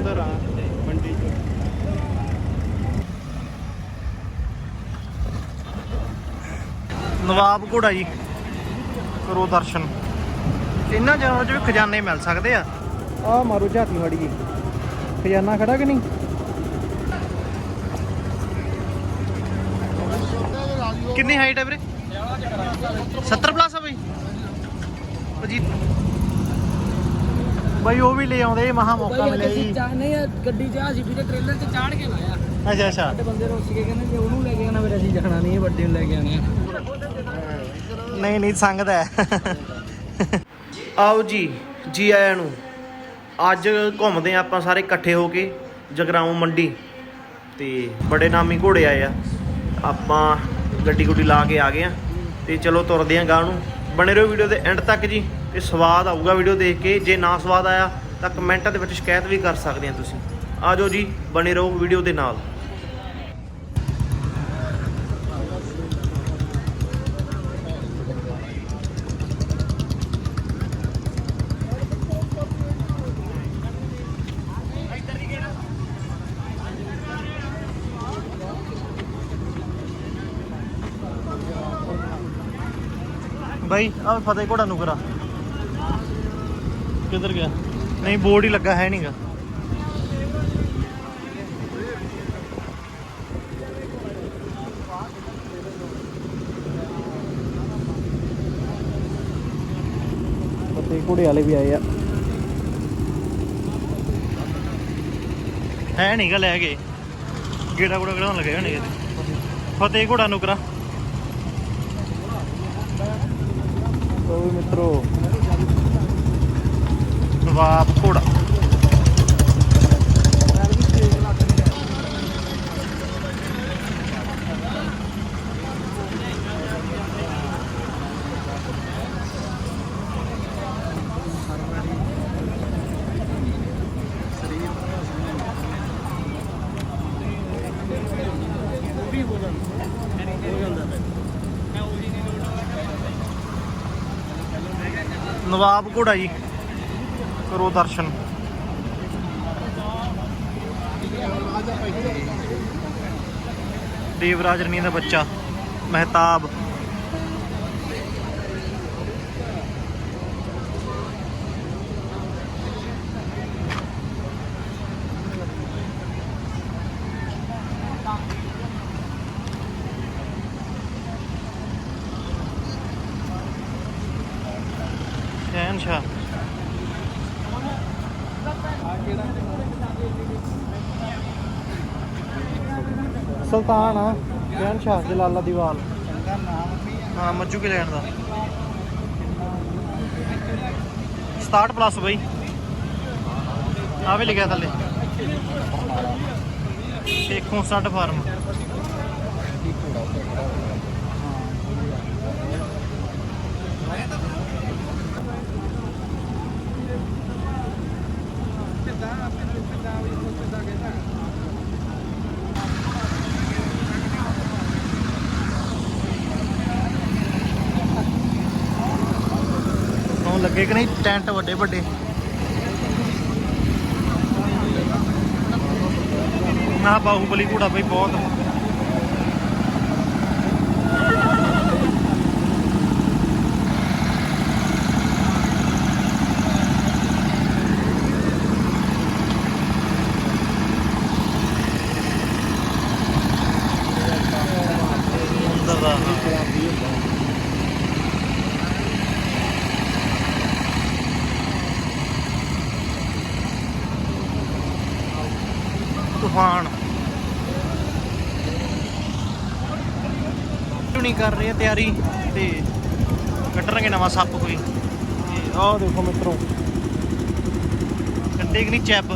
ਅੰਦਰ ਆ ਮੰਡੀ ਚ। ਨਵਾਬ ਘੋੜਾ ਜੀ ਕਰੋ ਦਰਸ਼ਨ। ਇਹਨਾਂ ਜਾਨਵਰਾਂ 'ਚ ਵੀ ਖਜ਼ਾਨੇ ਮਿਲ ਸਕਦੇ ਆ। ਆ ਮਾਰੋ ਝਾਤੀ ਫੜੀ ਜੀ। ਖਜ਼ਾਨਾ ਖੜਾ ਕਿ ਨਹੀਂ? ਕਿੰਨੀ ਹਾਈਟ ਹੈ ਵੀਰੇ? 70 ਪਲੱਸ ਆ ਬਈ। ਭਾਜੀ ਬਈ ਉਹ ਵੀ ਲੈ ਆਉਂਦੇ ਇਹ ਮਹਾ ਮੌਕਾ ਮਿਲਿਆ ਜੀ। ਨਹੀਂ ਗੱਡੀ ਚ ਆ ਸੀ ਵੀ ਟ੍ਰੇਲਰ ਚ ਚਾੜ ਕੇ ਲਾਇਆ। ਅੱਛਾ ਅੱਛਾ। ਸਾਡੇ ਬੰਦੇ ਰੁੱਸ ਕੇ ਕਹਿੰਦੇ ਜੇ ਉਹਨੂੰ ਲੈ ਕੇ ਆਣਾ ਫਿਰ ਅਸੀਂ ਜਾਣਾ ਨਹੀਂ ਇਹ ਵੱਡੇ ਨੂੰ ਲੈ ਕੇ ਆਣੇ ਨਹੀਂ ਨਹੀਂ ਸੰਗਦਾ ਹੈ। ਆਓ ਜੀ ਜੀ ਆਇਆਂ ਨੂੰ। ਅੱਜ ਘੁੰਮਦੇ ਆ ਆਪਾਂ ਸਾਰੇ ਇਕੱਠੇ ਹੋ ਕੇ ਜਗਰਾਉਂ ਮੰਡੀ। ਤੇ ਬੜੇ ਨਾਮੀ ਘੋੜੇ ਆਏ ਆ। ਆਪਾਂ ਗੱਡੀ ਗੁੱਡੀ ਲਾ ਕੇ ਆ ਗਏ ਆ। ਤੇ ਚਲੋ ਤੁਰਦੇ ਆ ਗਾਂ ਨੂੰ। ਬਣੇ ਰਹੋ ਵੀਡੀਓ ਦੇ ਐਂਡ ਤੱਕ ਜੀ। ਤੇ ਸਵਾਦ ਆਊਗਾ ਵੀਡੀਓ ਦੇਖ ਕੇ। ਜੇ ਨਾ ਸਵਾਦ ਆਇਆ, ਤਾਂ ਕਮੈਂਟਾਂ ਦੇ ਵਿੱਚ ਸ਼ਿਕਾਇਤ ਵੀ ਕਰ ਸਕਦੇ ਆ ਤੁਸੀਂ। ਆ ਜਾਓ ਜੀ, ਬਣੇ ਰਹੋ ਵੀਡੀਓ ਦੇ ਨਾਲ। ਬਾਈ ਆ ਫਤਿਹ ਘੋੜਾ ਨੂੰ ਕਰਾ। ਕਿੱਧਰ ਗਿਆ? ਨਹੀਂ ਬੋਰਡ ਹੀ ਲੱਗਾ ਹੈ ਨਹੀਂਗਾ ਪੱਤੇ ਘੋੜੇ ਵਾਲੇ ਵੀ ਆਏ ਆ। ਹੈ ਨਹੀਂਗਾ ਲੈ ਗਏ। ਗੇੜਾ ਗੁੜਾ ਕਢਾਉਣ ਲੱਗੇ ਹੋਣੇ ਫਤਿਹ ਘੋੜਾ ਨੂੰ ਕਰਾ। ਲੋ ਵੀ ਮਿੱਤਰੋ ਨਵਾਬ ਘੋੜਾ ਨਵਾਬ ਘੋੜਾ ਜੀ ਕਰੋ ਦਰਸ਼ਨ ਦੇਵਰਾਜ ਰਣੀ ਦਾ ਬੱਚਾ ਮਹਿਤਾਬ। ਸੁਲਤਾਨ ਆ ਸ਼ਹਿਨਸ਼ਾਹ ਜਲਾਲਾ ਦੀਵਾਲ ਹਾਂ ਮੱਜੂ ਕੇ ਲੈਣ ਦਾ। 67 ਪਲੱਸ ਬਈ। ਆ ਵੀ ਲਿਖਿਆ ਥੱਲੇ। ਦੇਖੋ ਸਟੱਡ ਫਾਰਮ। ਹੁਣ ਲੱਗੇ ਕਿ ਨਹੀਂ? ਟੈਂਟ ਵੱਡੇ ਵੱਡੇ। ਨਾ ਬਾਹੂਬਲੀ ਘੋੜਾ ਬਈ ਬਹੁਤ ਅੰਦਰ ਦਾ ਹਾਂ। ਤੂਫਾਨ ਨਹੀਂ ਕਰ ਰਹੇ ਆ ਤਿਆਰੀ ਤੇ ਕੱਢਣਗੇ ਨਵਾਂ ਸੱਪ ਕੋਈ। ਤੇ ਆਹ ਦੇਖੋ ਮਿੱਤਰੋ। ਕੱਢੇ ਕਿ ਨਹੀਂ ਚੈਪ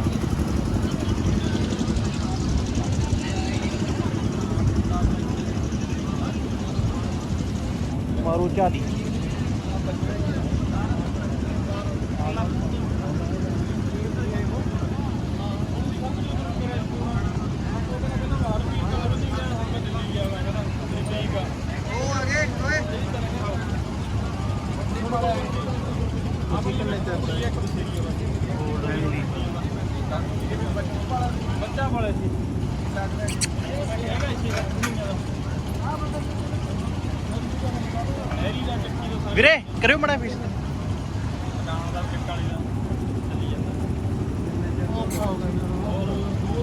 ਮਾਰੂ ਝਾਤੀ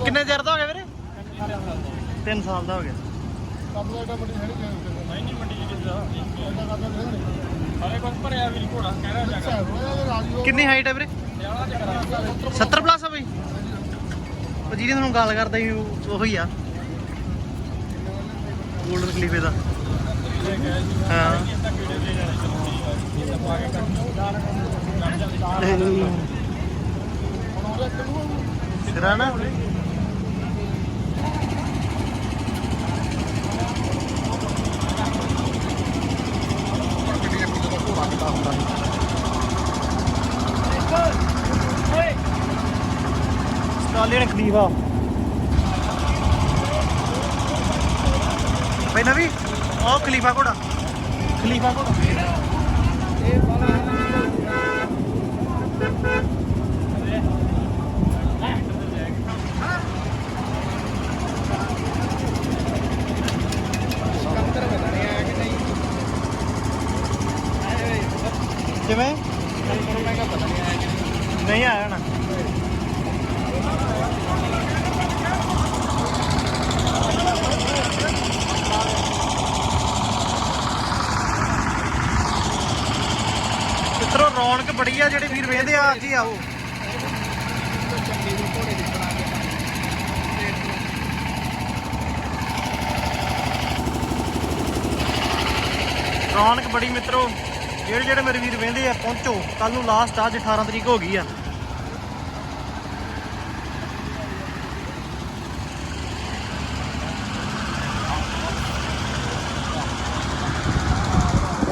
ਕਿੰਨੇ ਚਿਰ ਦਾ ਹੋ ਗਿਆ ਵੀਰੇ? 3 ਸਾਲ ਦਾ ਹੋ ਗਿਆ। ਕਿੰਨੀ ਹਾਈਟ ਹੈ ਵੀਰੇ? 70 ਪਲੱਸ ਆ ਬਈ। ਉਹ ਜਿਹਦੀ ਤੁਹਾਨੂੰ ਗੱਲ ਕਰਦਾ ਸੀ ਉਹ ਉਹੀ ਆ। ਗੋਲਡਨ ਕਲੀਫੇ ਦਾ। ਹਾਂ। ਸਿਰਾ ਨਾ ਸਟਾਲੀਅਨ ਖਲੀਫਾ ਬਈ ਨਵੀ ਉਹ ਖਲੀਫਾ ਘੋੜਾ। ਖਲੀਫਾ ਘੋੜਾ। ਕਿਵੇਂ? ਨਹੀਂ ਆਇਆ ਨਾ। ਮਿੱਤਰੋ, ਰੌਣਕ ਬੜੀ ਆ ਜਿਹੜੇ ਵੀਰ ਵੇਂਦੇ ਆ, ਕੀ ਆਓ ਰੌਣਕ ਬੜੀ ਮਿੱਤਰੋ। ਜਿਹੜੇ ਜਿਹੜੇ ਮੇਰੇ ਵੀਰ ਵੇਂਦੇ ਆ, ਪਹੁੰਚੋ। ਕੱਲ ਨੂੰ ਲਾਸਟ ਅੱਜ 18 ਤਰੀਕ ਹੋ ਗਈ ਆ।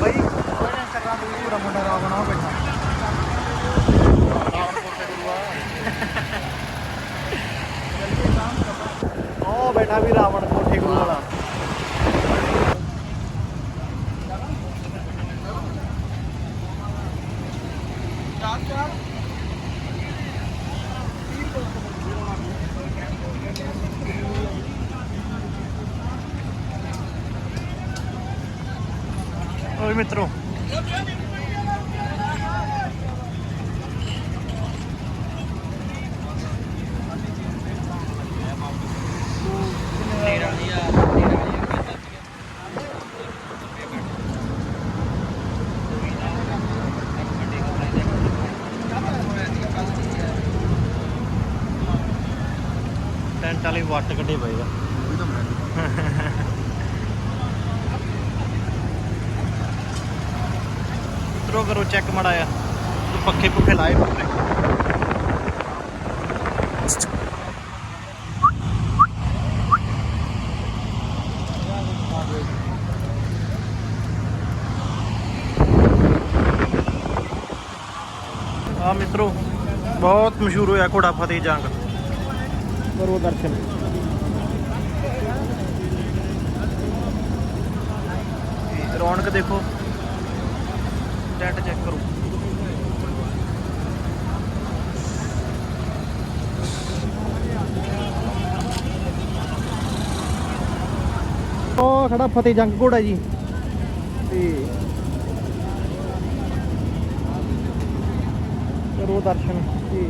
ਬਈ ਉਹਨੇ ਚੱਕਰਾਂ ਦੀ ਮੁੰਡਾ ਰਾਵਣ ਆ ਬੈਠਾ। ਉਹ ਬੈਠਾ ਵੀ ਰਾਵਣ ਕੋਠੇ ਗੁਰੂ ਵਾਲਾ ਓਏ ਮਿੱਤਰੋ ਟੈਂਟ ਵਾਲੇ ਵੱਟ ਕੱਢੇ ਪਏ ਆ। ਉਤਰੋ ਕਰੋ ਚੈੱਕ ਮੜਾ ਆ ਪੱਖੇ ਪੁੱਖੇ ਲਾਏ ਪੂਰੇ ਆ ਮਿੱਤਰੋ ਬਹੁਤ ਮਸ਼ਹੂਰ ਹੋਇਆ ਘੋੜਾ ਫਤਿਹ ਜੰਗ। ਕਰੋ ਦਰਸ਼ਨ। ਰੌਣਕ ਦੇਖੋ। ਟੈਂਟ ਚੈੱਕ ਕਰੋ। ਉਹ ਖੜਾ ਫਤਿਹ ਜੰਗ ਘੋੜਾ ਜੀ। ਤੇ ਕਰੋ ਦਰਸ਼ਨ। ਤੇ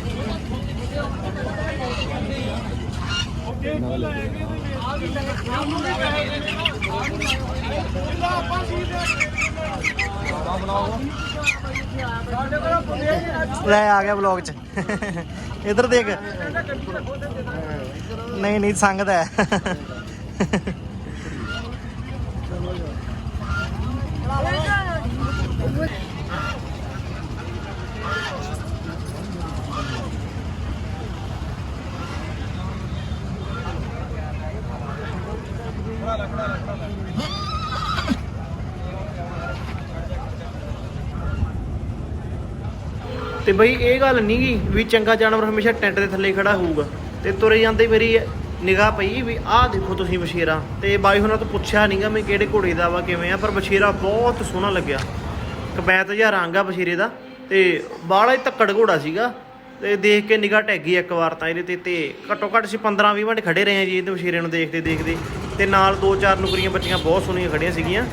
ਲੈ ਆ ਗਿਆ ਵਲੌਗ ਚ। ਇਧਰ ਦੇਖ। ਨਹੀਂ ਨਹੀਂ ਸੰਗਦਾ ਹੈ। ਤੇ ਬਈ ਇਹ ਗੱਲ ਨਹੀਂ ਗਈ ਵੀ ਚੰਗਾ ਜਾਨਵਰ ਹਮੇਸ਼ਾ ਟੈਂਟ ਦੇ ਥੱਲੇ ਖੜਾ ਹੋਊਗਾ। ਤੇ ਤੁਰੇ ਜਾਂਦੇ ਮੇਰੀ ਨਿਗਾਹ ਪਈ ਵੀ ਆਹ ਦੇਖੋ ਤੁਸੀਂ ਬਸ਼ੀਰਾ ਤੇ ਬਾਈ ਹੁਣਾਂ ਤੋਂ ਪੁੱਛਿਆ ਨਹੀਂਗਾ ਮੈਂ ਕਿਹੜੇ ਘੋੜੇ ਦਾ ਵਾ, ਕਿਵੇਂ ਆ, ਪਰ ਬਸ਼ੀਰਾ ਬਹੁਤ ਸੋਹਣਾ ਲੱਗਿਆ। ਕਬੈਤ ਜਿਹਾ ਰੰਗ ਆ ਬਸ਼ੀਰੇ ਦਾ, ਤੇ ਬਾਹਲਾ ਹੀ ਤੱਕੜ ਘੋੜਾ ਸੀਗਾ। ਤੇ ਦੇਖ ਕੇ ਨਿਗਾਹ ਟੈਗੀ ਇੱਕ ਵਾਰ ਤਾਂ ਇਹਦੇ ਤੇ ਤੇ ਘੱਟੋ ਘੱਟ ਅਸੀਂ 15 20 ਮਿੰਟ ਖੜੇ ਰਹੇ ਆ ਜੀ ਇਹਦੇ ਬਸ਼ੀਰੇ ਨੂੰ ਦੇਖਦੇ ਦੇਖਦੇ ਤੇ ਨਾਲ ਦੋ ਚਾਰ ਨੁਕਰੀਆਂ ਬੱਚੀਆਂ ਬਹੁਤ ਸੋਹਣੀਆਂ ਖੜੀਆਂ ਸੀਗੀਆਂ।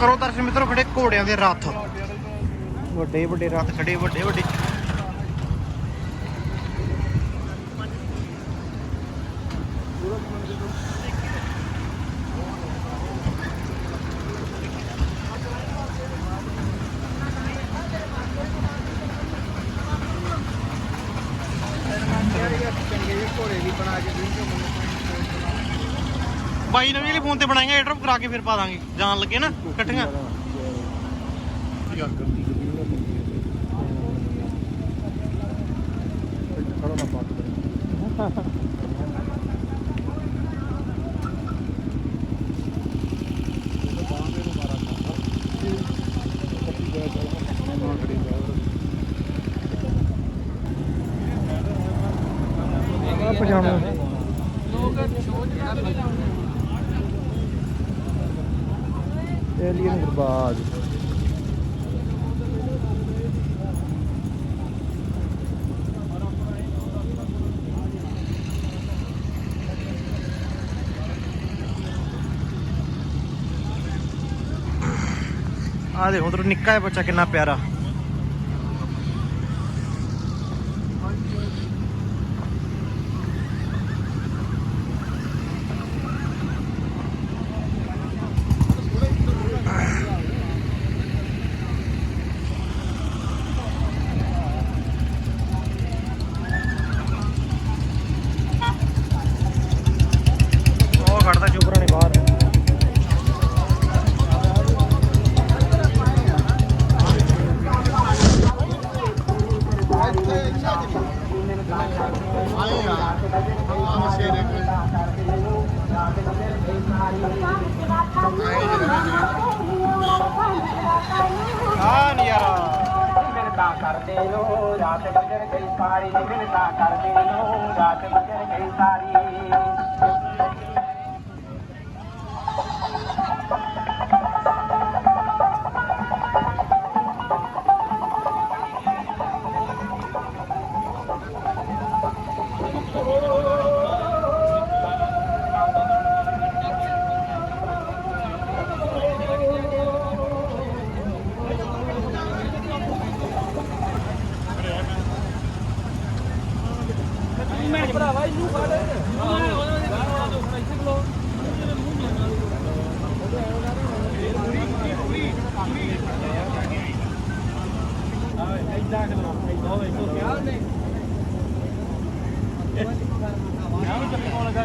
ਕਰੋ ਦਰਸ਼ਨ ਮਿੱਤਰੋ ਖੜੇ ਘੋੜਿਆਂ ਦੇ ਰੱਥ। ਵੱਡੇ ਵੱਡੇ ਰੱਥ ਖੜੇ ਵੱਡੇ ਵੱਡੇ ਘੋੜੇ ਦੀ ਬਣਾ ਕੇ ਬਾਈ ਨਵੀਂ ਵਾਲੀ ਫੋਨ ਤੇ ਬਣਾਏਗਾ ਐਡਰਪ ਕਰਾ ਕੇ ਫਿਰ ਪਾ ਦਾਂਗੇ। ਜਾਣ ਲੱਗੇ ਨਾ, ਇਕੱਠੀਆਂ। ਆ। ਪਜਾਮਾ ਏਲੀਅਨ ਗਰਬਾਜ ਆ ਦੇਖੋ ਉਧਰ ਨਿੱਕਾ ਜਿਹਾ ਬੱਚਾ ਕਿੰਨਾ ਪਿਆਰਾ।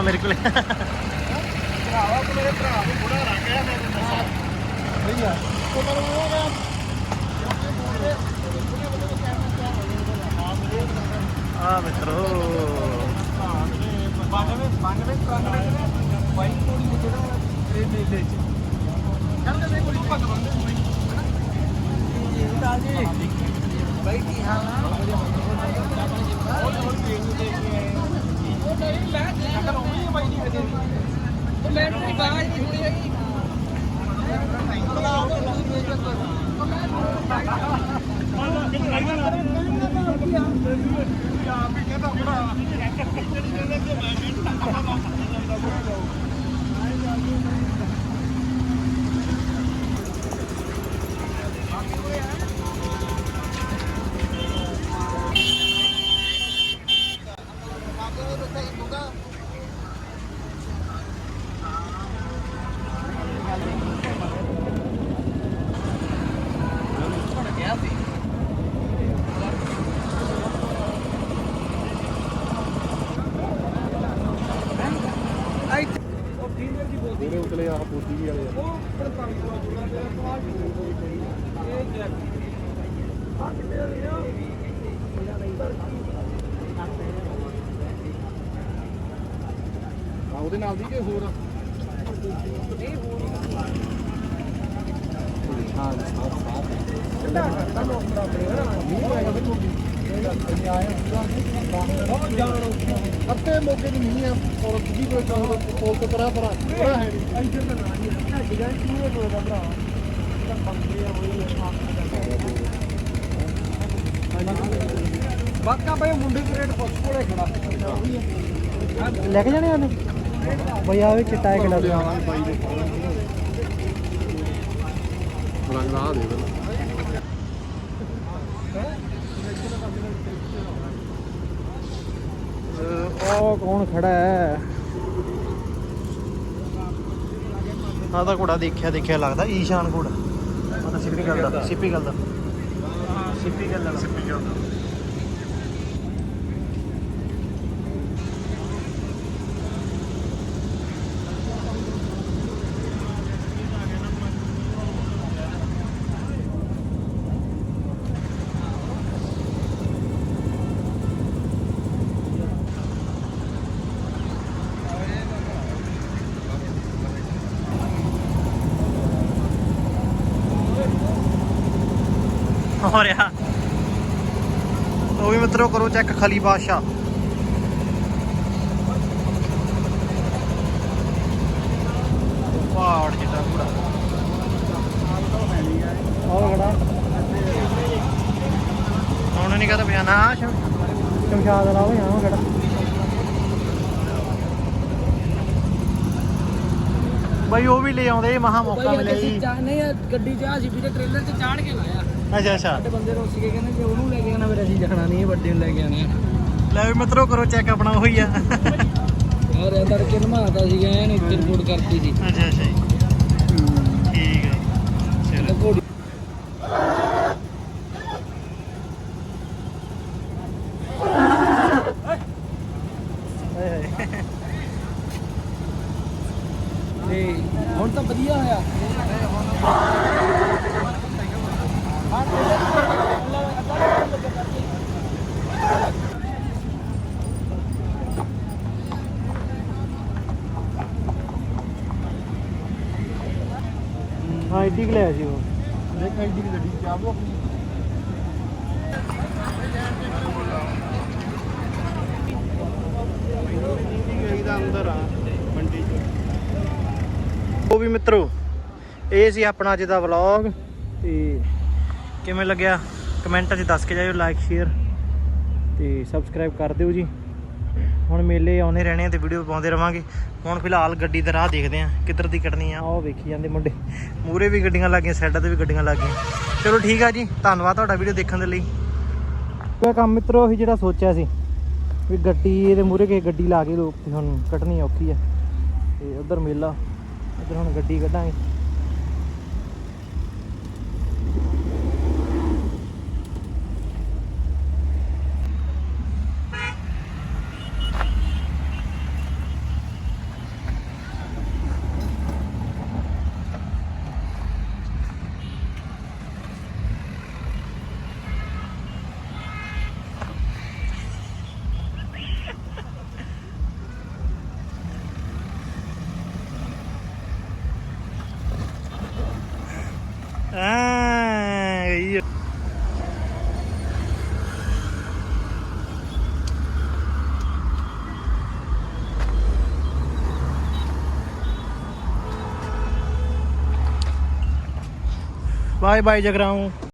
ਹਾਂ ਮੇਰੇ ਕੋਲੇ। ਭਰਾਵਾ ਤੂੰ ਮੇਰੇ ਭਰਾ ਨੂੰ ਬੁੜਾ ਰੰਗ ਗਿਆ ਮੈਨੂੰ ਦੱਸਾਂ ਸਹੀ ਆ ਉਹ ਪਰ ਉਹ ਗਿਆ ਆ ਮਿੱਤਰੋ। ਬਾਗਵੇਂ ਬਾਗਵੇਂ ਬਾਗਵੇਂ ਬਾਈ ਕੋੜੀ ਜਿਹੜਾ ਇਹ ਮੇਲੇ ਚ ਕਹਿੰਦੇ ਨੇ ਕੋਈ ਭੱਗ ਬੰਦੇ ਜੀ ਬਾਈ ਕੀ ਹਾਲ ਆ ਉਹ ਨਹੀਂ ਮੈਂ ਸ਼ਕਲ ਹੋਈ ਬਾਈ ਦੀ ਕਦੇ ਵੀ ਮੈਨੂੰ ਨਹੀਂ ਬਾਹਰ ਨਹੀਂ ਹੋਈ ਹੈਗੀ ਉਹਦੇ ਆ ਉਹਦੇ ਨਾਲ ਦੀ ਕਿ ਹੋਰ ਹਾਂ ਸਾਫ਼ ਸਾਫ਼ ਅੱਤੇ ਮੌਕੇ ਦੀ ਨਹੀਂ ਆ ਔਰ ਦੂਜੀ ਕੋਈ ਚਾਹੋ ਕੋਲ ਤੋਂ ਪਰਾ ਪਰਾ ਪਰਾ ਹੈ ਨਹੀਂ। ਬਾਕਾ ਬਈ ਮੁੰਡੇ ਦੇ ਰੇਟ ਪੁੱਛ ਕੋਲੇ ਖੜਾ ਲੈ ਕੇ ਜਾਣੇ ਉਹਨੇ? ਬਈ ਆਵੇ ਚਿੱਟਾ ਇੱਕ ਡੱਬਾ ਰੰਗ ਲਾ ਦੇ। ਉਹ ਕੌਣ ਖੜਾ ਹੈ? ਆ ਤਾਂ ਘੋੜਾ ਦੇਖਿਆ ਦੇਖਿਆ ਲੱਗਦਾ। ਈਸ਼ਾਨ ਘੋੜਾ। ਆ ਤਾਂ ਸਿੱਪੀ ਗੱਲ ਦਾ ਸਿੱਪੀ ਗੱਲ ਦਾ, ਸਿੱਪੀ ਗੱਲ ਦਾ। ਸਿੱਪੀ ਗੱਲ ਦਾ ਹੋ ਰਿਹਾ ਉਹ ਵੀ ਮਿੱਤਰੋ ਕਰੋ ਚੈੱਕ ਖਲੀ ਬਾਦਸ਼ਾਹ ਪਹਾੜ ਜਿੱਡਾ ਪੂਰਾ ਉਹ ਖੜਾ ਹੁਣ ਨਹੀਂ ਕਹਦਾ ਪਿਆ ਨਾ ਸ਼ਮਸ਼ਾਦ ਵਾਲਾ ਉਹ ਜਾਣਾ ਖੜਾ। ਬਈ ਉਹ ਵੀ ਲੈ ਆਉਂਦੇ ਮਹਾ ਮੌਕਾ ਮਿਲਿਆ ਜੀ। ਨਹੀਂ ਗੱਡੀ 'ਚ ਆ ਸੀ ਵੀਰੇ ਟ੍ਰੇਲਰ 'ਚ ਚਾੜ ਕੇ ਲਾਇਆ। ਅੱਛਾ ਅੱਛਾ। ਸਾਡੇ ਬੰਦੇ ਰੁੱਸ ਕੇ ਕਹਿੰਦੇ ਜੇ ਉਹਨੂੰ ਲੈ ਕੇ ਆਣਾ ਫਿਰ ਅਸੀਂ ਜਾਣਾ ਨਹੀਂ ਵੱਡੇ ਨੂੰ ਲੈ ਕੇ ਆਣੇ ਲੈ ਵੀ ਮਿੱਤਰੋ ਕਰੋ ਚੈੱਕ ਆਪਣਾ ਉਹੀ ਆ। ਔਰ ਇਹ ਤੜਕੇ ਨਮਾਤਾ ਸੀਗਾ ਐਨ ਇੱਥੇ ਰਿਪੋਰਟ ਕਰਤੀ ਸੀ। ਅੱਛਾ ਅੱਛਾ ਜੀ। ਠੀਕ ਹੈ ਚਲੋ। ਤੇ ਹੁਣ ਤਾਂ ਵਧੀਆ ਹੋਇਆ। ਇੱਡੀ ਕੁ ਲਿਆ ਸੀ ਉਹ। ਦੇਖ ਐਡੀ ਦੀ ਗੱਡੀ ਚਾਬੋ ਆਪਣੀ ਅੰਦਰ ਆ ਮੰਡੀ ਚ ਉਹ ਵੀ ਮਿੱਤਰੋ ਇਹ ਸੀ ਆਪਣਾ ਅੱਜ ਦਾ ਵਲੌਗ ਤੇ ਕਿਵੇਂ ਲੱਗਿਆ? ਕਮੈਂਟਾਂ 'ਚ ਦੱਸ ਕੇ ਜਾਇਓ ਲਾਈਕ ਸ਼ੇਅਰ ਤੇ ਸਬਸਕ੍ਰਾਈਬ ਕਰ ਦਿਓ ਜੀ। ਹੁਣ ਮੇਲੇ ਆਉਂਦੇ ਰਹਿਣੇ ਆ ਤੇ ਵੀਡੀਓ ਪਾਉਂਦੇ ਰਵਾਂਗੇ। ਹੁਣ ਫਿਲਹਾਲ ਗੱਡੀ ਦਾ ਰਾਹ ਦੇਖਦੇ ਆ, ਕਿੱਧਰ ਦੀ ਕੱਢਣੀ ਆ। ਉਹ ਵੇਖੀ ਜਾਂਦੇ ਮੁੰਡੇ। ਮੂਰੇ ਵੀ ਗੱਡੀਆਂ ਲੱਗੀਆਂ ਸਾਈਡਾਂ ਤੇ ਵੀ ਗੱਡੀਆਂ ਲੱਗੀਆਂ ਚਲੋ ਠੀਕ ਆ ਜੀ, ਧੰਨਵਾਦ ਤੁਹਾਡਾ ਵੀਡੀਓ ਦੇਖਣ ਦੇ ਲਈ। ਇਹ ਕੰਮ ਮਿੱਤਰੋ ਅਸੀਂ ਜਿਹੜਾ ਸੋਚਿਆ ਸੀ ਵੀ ਗੱਡੀ, ਇਹਦੇ ਮੂਰੇ ਕੇ ਗੱਡੀ ਲਾ ਕੇ ਲੋਕ ਹੁਣ ਕੱਢਣੀ ਔਖੀ ਆ। ਤੇ ਉਧਰ ਮੇਲਾ, ਇੱਧਰ ਹੁਣ ਗੱਡੀ ਕੱਢਾਂਗੇ। Bye bye Jagraon.